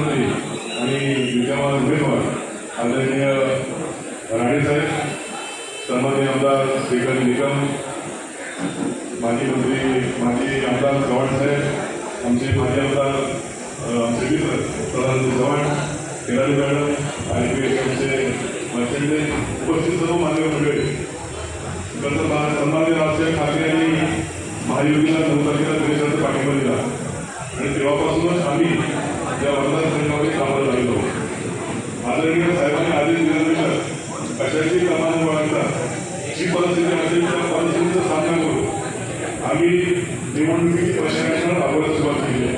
मुख्यमंत्री आणि विद्यमान उमेदवार आदरणीय राणेसाहेब सन्माननीय आमदार श्रीकांत निकम माजी मंत्री माजी आमदार चव्हाण साहेब आमचे माजी आमदार आमचे मित्र प्रधानमंत्री चव्हाण खेळाडू मॅडम आय पी एस एमचे मर्चंटे उपस्थित सर्व मान्य मंडळी. खरं सन्मान्य राजसाहेब ठाकरे यांनी महायुतीला नऊ तारखेला देशाचा पाठिंबा दिला. आणि तेव्हापासूनच आम्ही या मतदारसंघामध्ये कामाला लागलो आदरणीय साहेबांनी आदेश दिल्यानंतर कशाची कमान वळायचा जी परिस्थिती असेल त्या परिस्थितीचा सामना करू. आम्ही निवडणुकीची प्रशासनाला राबवायला सुरुवात केली आहे.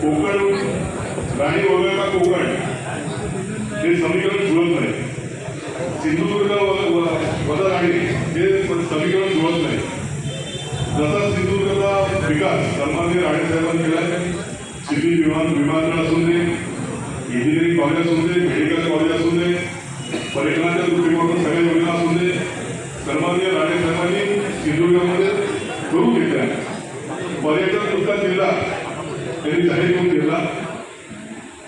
कोकण राणी वगळता कोकण? हे समीकरण जुळत नाही. सिंधुदुर्ग वजा राणी हे समीकरण जुळत नाही. जसा सिंधुदुर्गचा विकास सन्मान्य राणे साहेबांनी केला सिव्हिल सिटी विमान विमानतळ असून दे इंजिनिअरिंग कॉलेज असून दे मेडिकल कॉलेज असून दे पर्यटनाच्या दृष्टिकोनातून सगळ्या योजना असून दे सन्माननीय राणेसाहेबांनी सिंधुदुर्गामध्ये करून घेतल्या. पर्यटन सुद्धा जिल्हा त्यांनी जाहीर करून घेतला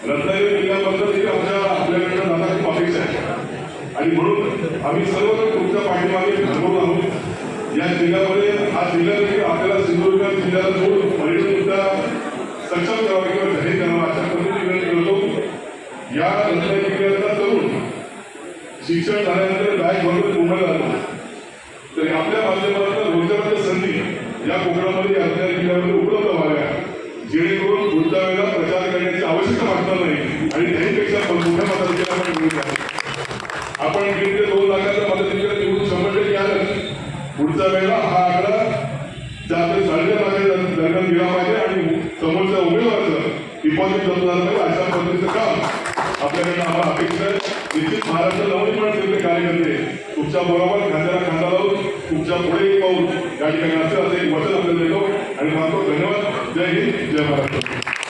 रत्नागिरी जिल्ह्याबद्दल ही आमच्या आपल्याकडनं दादा खूप अपेक्षा आहे. आणि म्हणून आम्ही सर्वजण तुमच्या पाठीमागे ठरवून आहोत. या जिल्ह्यामध्ये हा जिल्हा देखील आपल्याला सिंधुदुर्ग जिल्ह्याला जोडून पर्यटन सुद्धा सक्षम शिक्षण झाल्यानंतर बॅग भरून मुंबईला जातो. तर आपल्या माध्यमातून रोजगाराच्या संधी या कोकणामध्ये या जिल्ह्यामध्ये उपलब्ध व्हाव्या. जेणेकरून पुढच्या वेळेला प्रचार करण्याची आवश्यकता वाटणार नाही आणि त्याहीपेक्षा पण मोठ्या मताधिक्याला आपण मिळून आहे आपण दीड ते दोन लाखाच्या मदतीकडे निवडून शंभर टक्के आलं. पुढच्या वेळेला हा आकडा जास्त साडे लाखाच्या दरम्यान गेला पाहिजे आणि समोरच्या उमेदवाराचं डिपॉझिट जमणार नाही अशा पद्धतीचं काम आपल्याकडनं आम्हाला अपेक्षा आहे. निश्चित महाराष्ट्र तुमच्या बरोबर खांद्याला खांदा लावून तुमच्यापुढे एक पाऊल या ठिकाणी असेल असं एक वचन आपल्याला देतो आणि मानतो धन्यवाद. जय हिंद जय महाराष्ट्र.